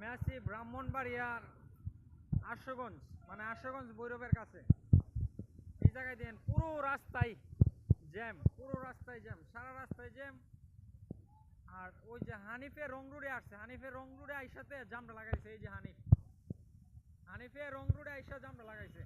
আমি আছি ব্রাহ্মণবাড়িয়ার আশুগঞ্জ মানে আশুগঞ্জ ভৈরবের কাছে। এই জায়গায় দেন পুরো রাস্তায় জ্যাম, পুরো রাস্তায় জ্যাম, সারা রাস্তায় জ্যাম। আর ওই যে হানিফে রং রোডে আসছে হানিফে রং রোডে আইসাতে জামটা লাগাইছে, এই যে হানিফ। হানিফে রং রোডে আইসা জামটা লাগাইছে।